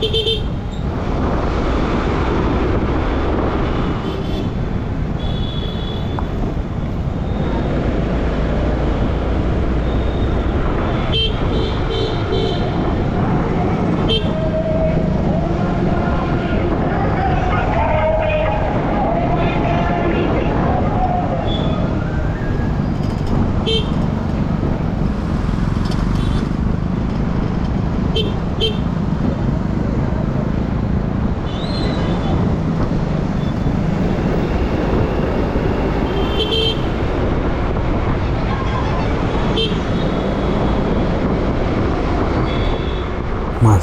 beep beep beep beep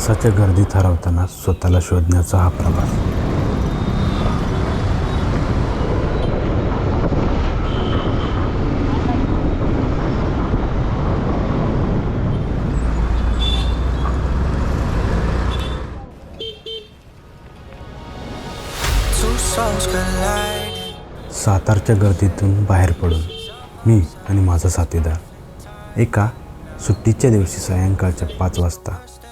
माणसाच्या गर्दीत हरवताना स्वतःला शोधण्याचा हा प्रवास. सातारच्या गर्दीतून बाहेर पडून मी आणि माझा साथीदार एका सुट्टीच्या दिवशी सायंकाळच्या पाच वाजता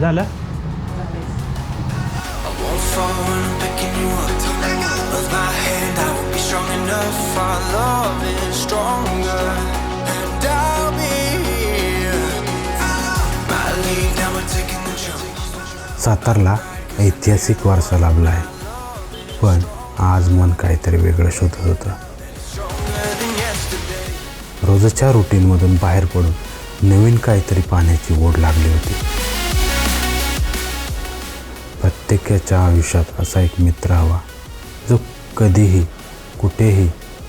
झालं? सातारला ऐतिहासिक वारसा लाभला आहे. पण आज मन काहीतरी वेगळं शोधत होत. रोजच्या रुटीनमधून बाहेर पडून नवीन काहीतरी पाण्याची ओढ लागली होती. प्रत्येकाच्या आयुष्यात असा एक मित्र हवा जो कधीही कुठेही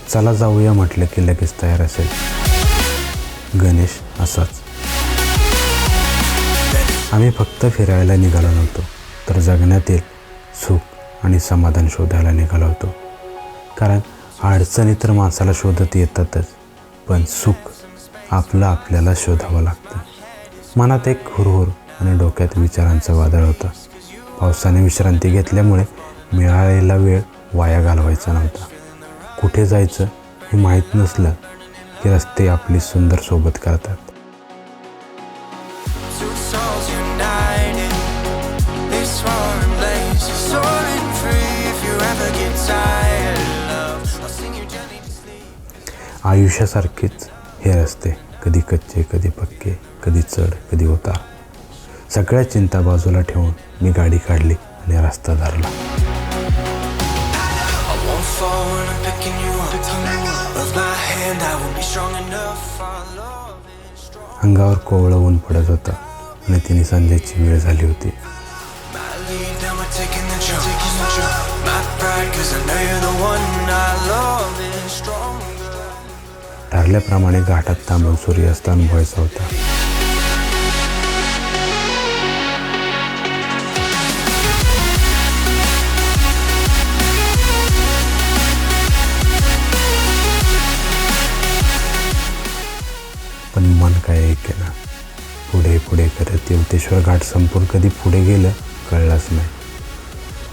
चला जाऊया म्हटलं की लगेच तयार असेल. गणेश असाच. आम्ही फक्त फिरायला निघालो नव्हतो तर जगण्यातील सुख आणि समाधान शोधायला निघालो होतो. कारण अडचणी तर माणसाला शोधत येतातच पण सुख आपलं आपल्याला शोधावं लागतं. मनात एक हुरहुर आणि डोक्यात विचारांचं वादळ होतं. पावसाने विश्रांती घेतल्यामुळे मिळालेला वेळ वाया घालवायचा नव्हता. कुठे जायचं हे माहीत नसलं की रस्ते आपली सुंदर सोबत करतात. आयुष्यासारखेच हे रस्ते कधी कच्चे कधी पक्के कधी चढ कधी उतार. सगळ्या चिंता बाजूला ठेवून मी गाडी काढली आणि रस्ता धरला. अंगावर कोवळं ऊन पडत होतं आणि तिने संध्याची वेळ झाली होती. ठरल्याप्रमाणे घाटात थांबून सूर्यास्त अनुभवायचा होता. पण मन काय पुढे पुढे करत येवतेश्वर घाट संपून कधी पुढे गेलं कळलंच नाही.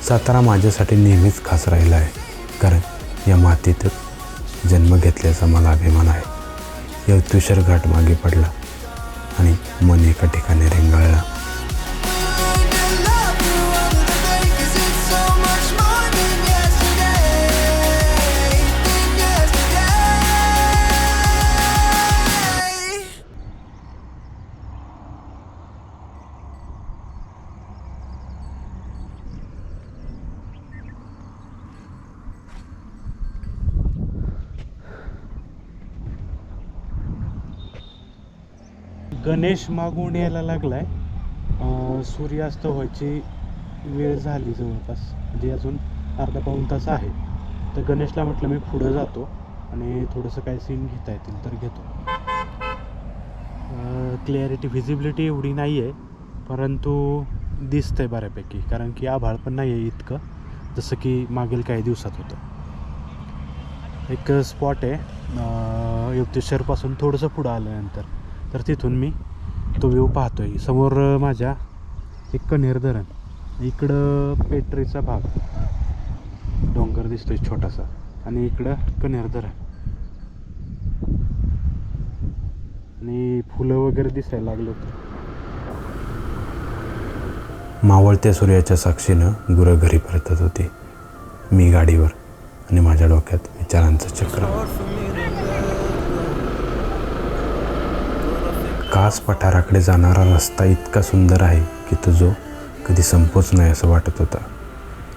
सातारा माझ्यासाठी नेहमीच खास राहिला आहे. कारण या मातीतच जन्म घेतल्याचा मला अभिमान आहे. यवतेश्वर घाट मागे पडला आणि मन एका ठिकाणी रेंगाळला. गणेश मागून यायला लागलाय. सूर्यास्त व्हायची वेळ झाली जवळपास. म्हणजे अजून अर्धा पाऊण तास आहे. तर गणेशला म्हटलं मी पुढं जातो आणि थोडंसं काय सीन घेता येतील तर घेतो. क्लॅरिटी व्हिजिबिलिटी एवढी नाही आहे परंतु दिसतंय बऱ्यापैकी. कारण की आभाळ पण नाही आहे इतकं. जसं की मागील काही दिवसात होतं. एक स्पॉट आहे. युक्तेश्वरपासून थोडंसं पुढं आल्यानंतर. तर तिथून मी तो व्ह्यू पाहतो आहे समोर माझ्या एक कन्हेर धरण. इकडं पेटरीचा भाग. डोंगर दिसतोय छोटासा. आणि इकडं कन्हेर धरण. आणि फुलं वगैरे दिसायला लागले होते. मावळत्या सूर्याच्या साक्षीनं गुरं घरी परतत होती. मी गाडीवर आणि माझ्या डोक्यात विचारांचं चक्र. कास पठाराकडे जाणारा रस्ता इतका सुंदर आहे की तुझो कधी संपोच नाही असं वाटत होता.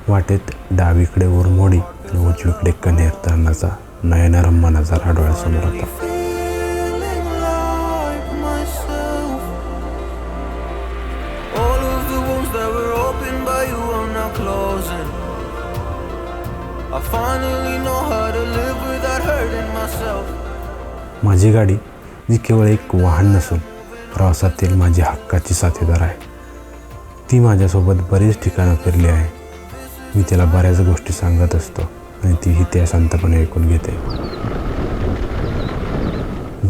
वाटेत डावीकडे उरमोडी आणि उजवीकडे कणेर तरणाचा नयनारंभ नजारा डोळ्यासमोर होता. माझी गाडी जी केवळ एक वाहन नसून प्रवासातील माझी हक्काची साथीदार आहे. ती माझ्यासोबत बरीच ठिकाणं फिरली आहे. मी तिला बऱ्याच गोष्टी सांगत असतो आणि तीही त्या शांतपणे ऐकून घेते.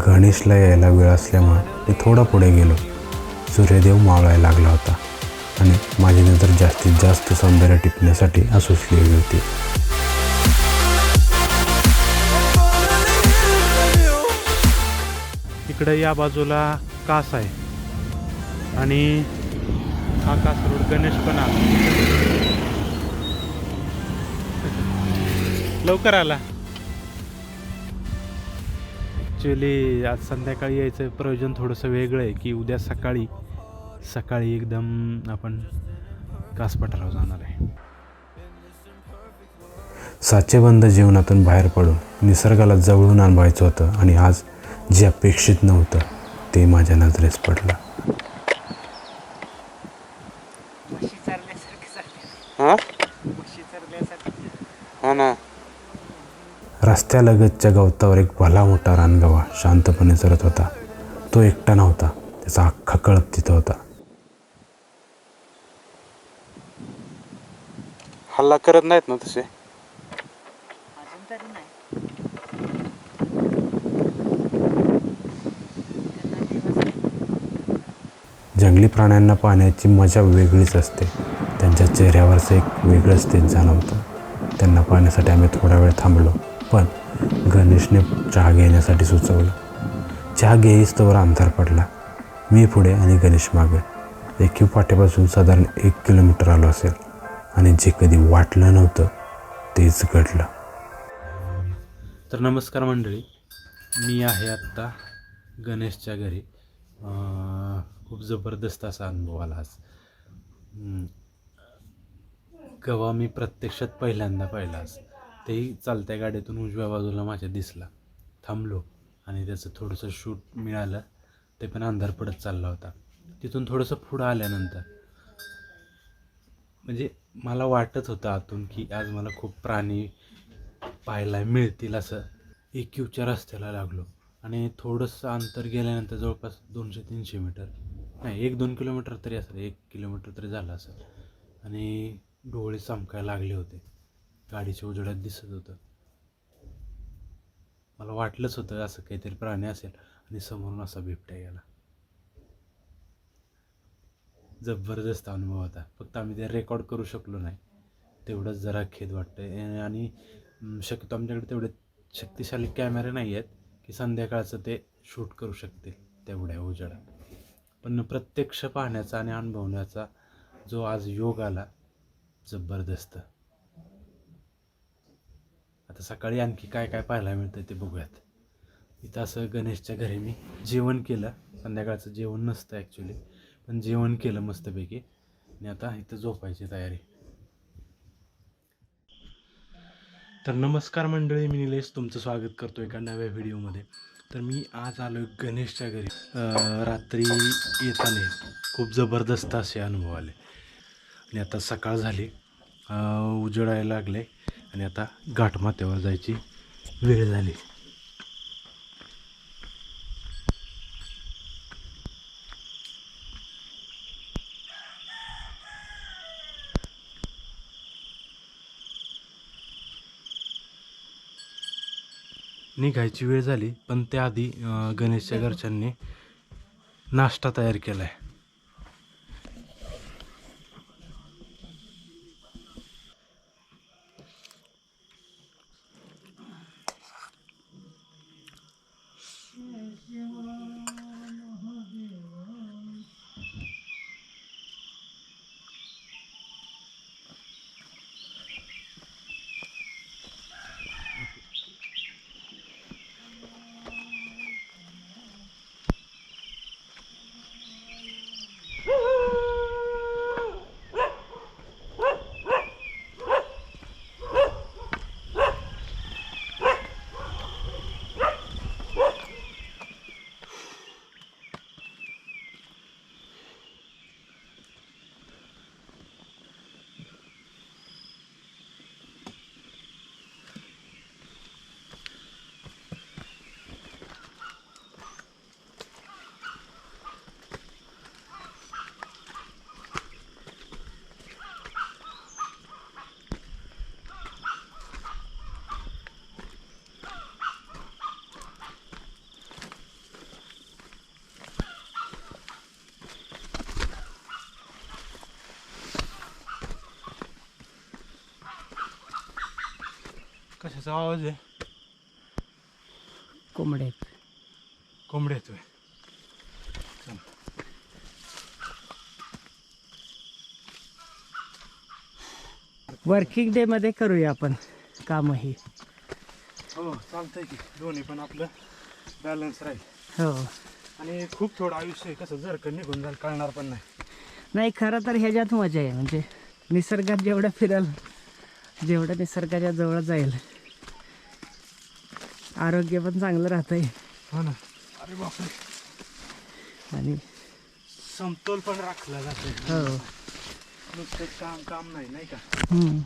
गणेशला यायला वेळ असल्यामुळं मी थोडा पुढे गेलो. सूर्यदेव मावळायला लागला होता आणि माझी नजर जास्तीत जास्त सौंदर्य टिपण्यासाठी असुसली होती. इकडं या बाजूला कास आहे. आणि हा कास रोड गणेश पण आला. लवकर आला. ॲक्च्युली आज संध्याकाळी यायचं प्रयोजन थोडंसं वेगळं आहे की उद्या सकाळी सकाळी एकदम आपण कास पठारावर जाणार आहे. साचेबंद जीवनातून बाहेर पडून निसर्गाला जवळून अनुभवायचं होतं आणि आज जे अपेक्षित नव्हतं ते माझ्या नजरेस पडलं. हा? ना. रस्त्यालगतच्या गवतावर एक भला मोठा रानगवा शांतपणे चरत होता. तो एकटा नव्हता त्याचा अख्खा कळप तिथं होता. हल्ला करत नाहीत ना तसे अजून तरी नाही त्यांना दिवस जंगली प्राण्यांना पाहण्याची मजा वेगळीच असते. त्यांच्या चेहऱ्यावरचं एक वेगळंच ते जाणवतं. त्यांना पाहण्यासाठी आम्ही थोडा वेळ थांबलो पण गणेशने चहा घेण्यासाठी सुचवलं. चहा घेईस्तोवर अंधार पडला. मी पुढे आणि गणेश मागे. एकीव पाठीपासून साधारण एक किलोमीटर आलो असेल आणि जे कधी वाटलं नव्हतं तेच घडलं. तर नमस्कार मंडळी मी आहे आत्ता गणेशच्या घरी. खूप जबरदस्त असा अनुभव आला आज. गवा मी प्रत्यक्षात पहिल्यांदा पाहिला तेही चालत्या गाडीतून उजव्या बाजूला माझ्या दिसला. थांबलो आणि त्याचं थोडंसं शूट मिळालं. ते पण अंधार पडत चालला होता. तिथून थोडंसं पुढं आल्यानंतर म्हणजे मला वाटत होतं आतून की आज मला खूप प्राणी पाहायला मिळतील असं. एक क्यूच्या रस्त्याला लागलो आणि थोडंसं अंतर गेल्यानंतर जवळपास दोनशे तीनशे मीटर नाही एक दोन किलोमीटर तरी असेल एक किलोमीटर तरी झालं असेल आणि डोळे चमकायला लागले होते. गाडीच्या उजेडात दिसत होतं. मला वाटलंच होतं असं काहीतरी प्राणी असेल आणि समोरून असा बिबट्या गेला जबरदस्त अनुभव होता. फक्त आम्ही ते रेकॉर्ड करू शकलो नाही. तेवढंच जरा खेद वाटतं आणि शक्यतो आमच्याकडे तेवढे शक्तिशाली कॅमेरे नाही आहेत की संध्याकाळचं ते शूट करू शकतील तेवढ्या उजेडात. पण प्रत्यक्ष पाहण्याचा आणि अनुभवण्याचा जो आज योग आला जबरदस्त आता सकाळी आणखी काय काय पाहायला मिळतं ते बघूयात. इथं असं गणेशच्या घरी मी जेवण केलं. संध्याकाळचं जेवण नसतं ॲक्च्युली पण जेवण केलं मस्तपैकी. आणि आता इथं झोपायची तयारी. तर नमस्कार मंडळी मी निलेश. तुमचं स्वागत करतो एका नव्या व्हिडिओमध्ये तर मी आज आलो गणेशच्या घरी. रात्री येताना खूप जबरदस्त असे अनुभव आले. आणि आता सकाळ झाली. उजडायला उजेडायला लागले. आणि आता घाटमाथ्यावर जायची वेळ झाली. निघायची वेळ झाली पण त्याआधी गणेशच्या घरच्यांनी नाश्ता तयार केला आहे कशाचा आवाज आहे? कोंबडे आहेत. कोंबडे येतोय वर्किंग डे मध्ये करूया आपण काम ही हो चालतंय की. दोन्ही पण आपलं बॅलन्स राहील. हो. आणि खूप थोडं आयुष्य आहे कसं जर का निघून जाईल कळणार पण नाही. नाही खरं तर ह्याच्यात मजा आहे. म्हणजे निसर्गात जेवढं फिरल जेवढं निसर्गाच्या जवळ जाईल आरोग्य पण चांगलं राहतंय. हो ना. अरे बापरे. आणि समतोल पण राखला जाते हो. नुसतं काम काम नाही नाही का? हम्म.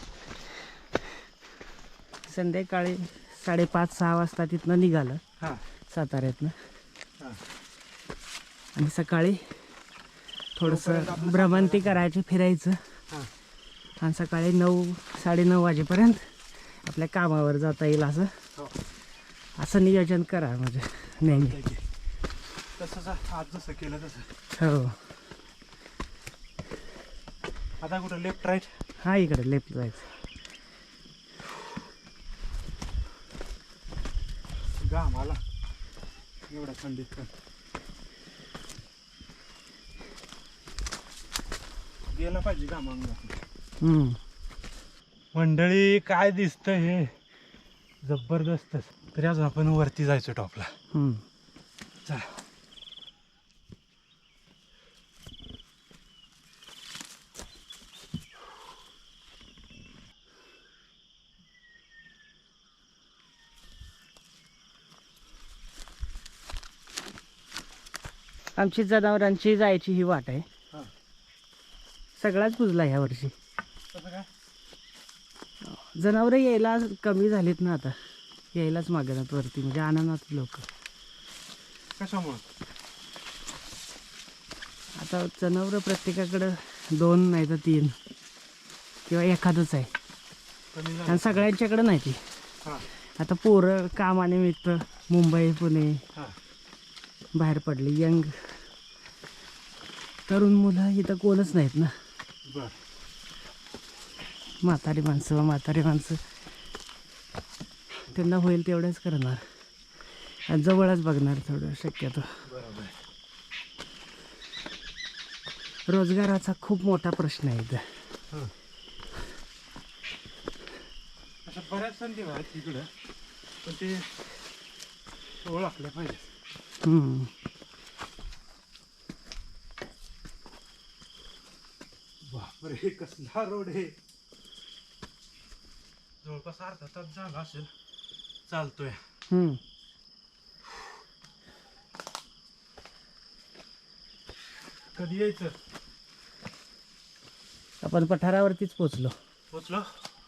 संध्याकाळी साडेपाच सहा वाजता तिथनं निघालं. हां. साताऱ्यातनं. हां. आणि सकाळी थोडंसं भ्रमंती करायची फिरायचं हां. आणि सकाळी नऊ साडेनऊ वाजेपर्यंत आपल्या कामावर जाता येईल असं. हो असं नियोजन करा म्हणजे. नेहमी. तसंच आज जसं केलं तसं. हो. आता कुठं? लेफ्ट राईट हा इकडे. लेफ्ट जायचं घाम आला एवढ्या थंडीत पण गेला पाहिजे घाम. मंडळी काय दिसतं हे? जबरदस्तच तरी अजून आपण वरती जायचो टॉपला. चला. आमची जनावरांची जायची ही वाट आहे. सगळाच बुजला ह्या वर्षी. जनावरं यायला कमी झालीत ना आता. यायलाच मागणार वरती म्हणजे आणणार लोक. कशामुळं? आता जनावरं प्रत्येकाकडं दोन नाही तर तीन किंवा एखादंच आहे. कमी झालं. आणि सगळ्यांच्याकडं नाही ती. हां. आता पोरं कामानिमित्त मुंबई पुणे हां. बाहेर पडली यंग तरुण मुलं इथं कोणच नाहीत ना. बर. म्हातारी माणसं म्हातारी माणसं. त्यांना होईल तेवढंच करणार. आणि जवळच बघणार थोडं शक्यतो. रोजगाराचा खूप मोठा प्रश्न आहे इथं. अशा बऱ्याच संधी आहेत इकडं पण ते ओळखल्या पाहिजे. बापरे कसला रोड आहे. जवळपास अर्धा तास झाला असेल. चालतोय. हम्म. कधी यायचं? आपण पठारावरतीच पोचलो पोचलो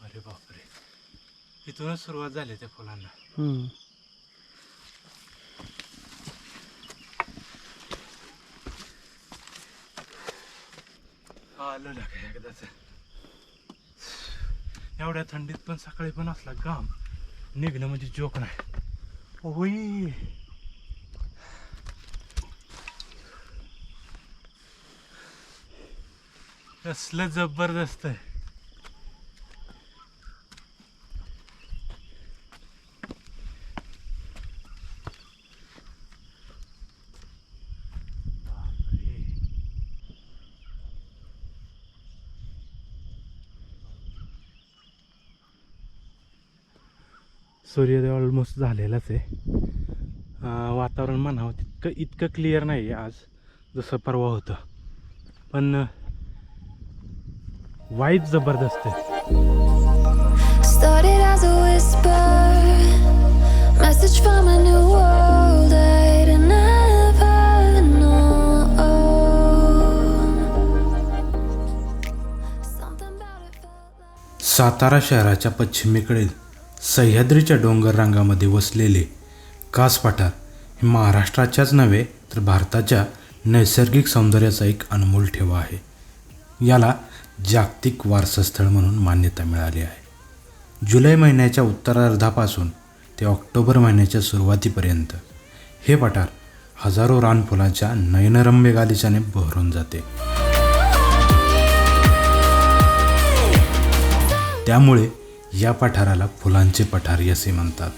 अरे बापरे. इथूनच सुरुवात झाली त्या फुलांना. हम्म. आलं ना काय एकदाच? एवढ्या थंडीत पण सकाळी पण असला घाम. निघणं म्हणजे जोक नाही होई कसलं जबरदस्त आहे बापरे. सूर्योदय ऑलमोस्ट झालेलाच आहे. वातावरण म्हणावं तितकं इतकं क्लिअर नाही आहे आज जसं परवा होतं. पण वाईब जबरदस्त आहे. सातारा शहराच्या पश्चिमेकडील सह्याद्रीच्या डोंगर रांगामध्ये वसलेले कास पठार हे महाराष्ट्राच्याच नव्हे तर भारताच्या नैसर्गिक सौंदर्याचा एक अनमोल ठेवा आहे. याला जागतिक वारसास्थळ म्हणून मान्यता मिळाली आहे. जुलै महिन्याच्या उत्तरार्धापासून ते ऑक्टोबर महिन्याच्या सुरुवातीपर्यंत हे पठार हजारो रानफुलांच्या नयनरम्य गालिचाने बहरून जाते. त्यामुळे या पठाराला फुलांचे पठार असे म्हणतात.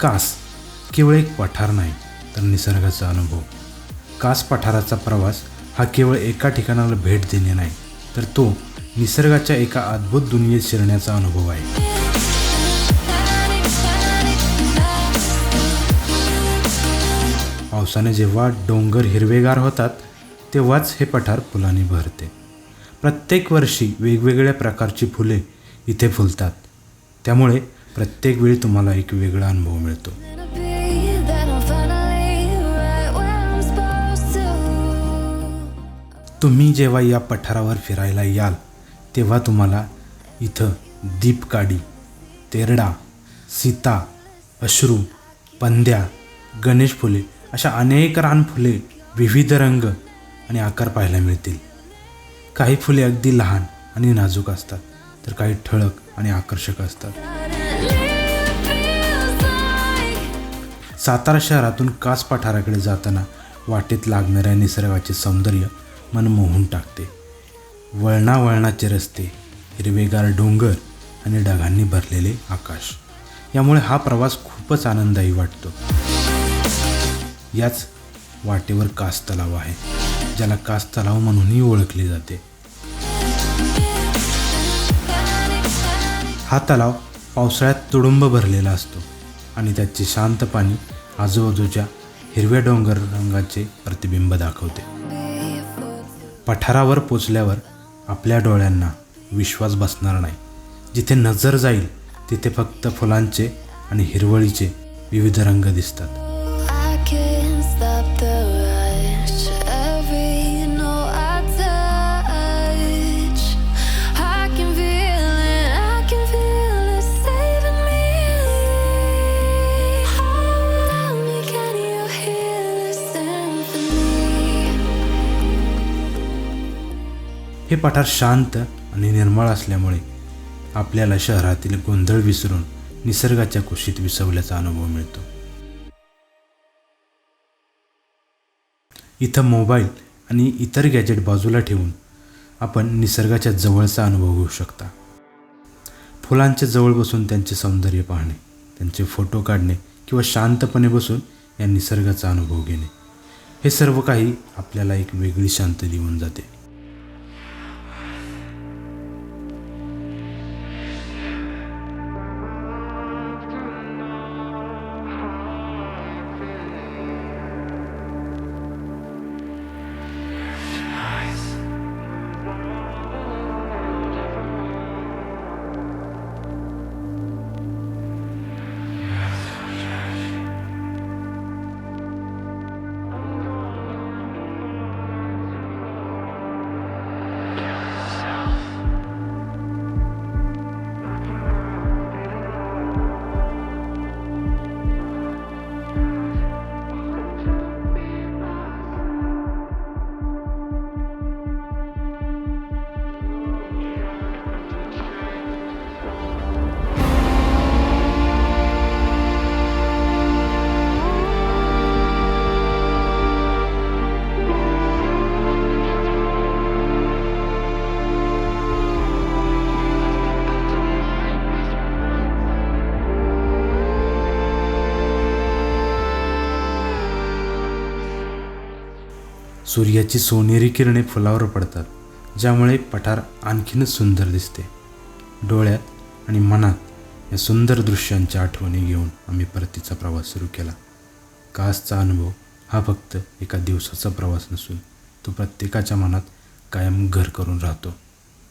कास केवळ एक पठार नाही तर निसर्गाचा अनुभव. कास पठाराचा प्रवास हा केवळ एका ठिकाणाला भेट देणे नाही तर तो निसर्गाच्या एका अद्भुत दुनियेत शिरण्याचा अनुभव आहे. पावसाने जेव्हा डोंगर हिरवेगार होतात तेव्हाच हे पठार फुलांनी भरते. प्रत्येक वर्षी वेगवेगळ्या प्रकारची फुले इथे फुलतात. त्यामुळे प्रत्येक वेळी तुम्हाला एक वेगळा अनुभव मिळतो. तुम्ही जेव्हा या पठारावर फिरायला याल तेव्हा तुम्हाला इथं दीपकाडी तेरडा सीता अश्रू पंद्या गणेश फुले अशा अनेक रानफुले विविध रंग आणि आकार पाहायला मिळतील. काही फुले अगदी लहान आणि नाजूक असतात. तर काही ठळक आणि आकर्षक असतात. सातारा शहरातून कास पठाराकडे जाताना वाटेत लागणाऱ्या निसर्गाचे सौंदर्य मन मोहून टाकते. वळणावळणाचे रस्ते हिरवेगार डोंगर आणि ढगांनी भरलेले आकाश. यामुळे हा प्रवास खूपच आनंददायी वाटतो. याच वाटेवर कास तलाव आहे ज्याला कास तलाव म्हणूनही ओळखले जाते. हा तलाव पावसाळ्यात तुडुंब भरलेला असतो आणि त्याचे शांत पाणी आजूबाजूच्या हिरव्या डोंगर रंगाचे प्रतिबिंब दाखवते. पठारावर पोचल्यावर आपल्या डोळ्यांना विश्वास बसणार नाही. जिथे नजर जाईल तिथे फक्त फुलांचे आणि हिरवळीचे विविध रंग दिसतात. हे पठार शांत आणि निर्मळ असल्यामुळे आपल्याला शहरातील गोंधळ विसरून निसर्गाच्या कुशीत विसवल्याचा अनुभव मिळतो. इथं मोबाईल आणि इतर गॅजेट बाजूला ठेवून आपण निसर्गाच्या जवळचा अनुभव घेऊ शकता. फुलांच्या जवळ बसून त्यांचे सौंदर्य पाहणे त्यांचे फोटो काढणे किंवा शांतपणे बसून या निसर्गाचा अनुभव घेणे हे सर्व काही आपल्याला एक वेगळी शांती देऊन जाते. सूर्याची सोनेरी किरणे फुलावर पडतात ज्यामुळे पठार आणखीनच सुंदर दिसते. डोळ्यात आणि मनात या सुंदर दृश्यांच्या आठवणी घेऊन आम्ही परतीचा प्रवास सुरू केला. कासचा अनुभव हा फक्त एका दिवसाचा प्रवास नसून तो प्रत्येकाच्या मनात कायम घर करून राहतो.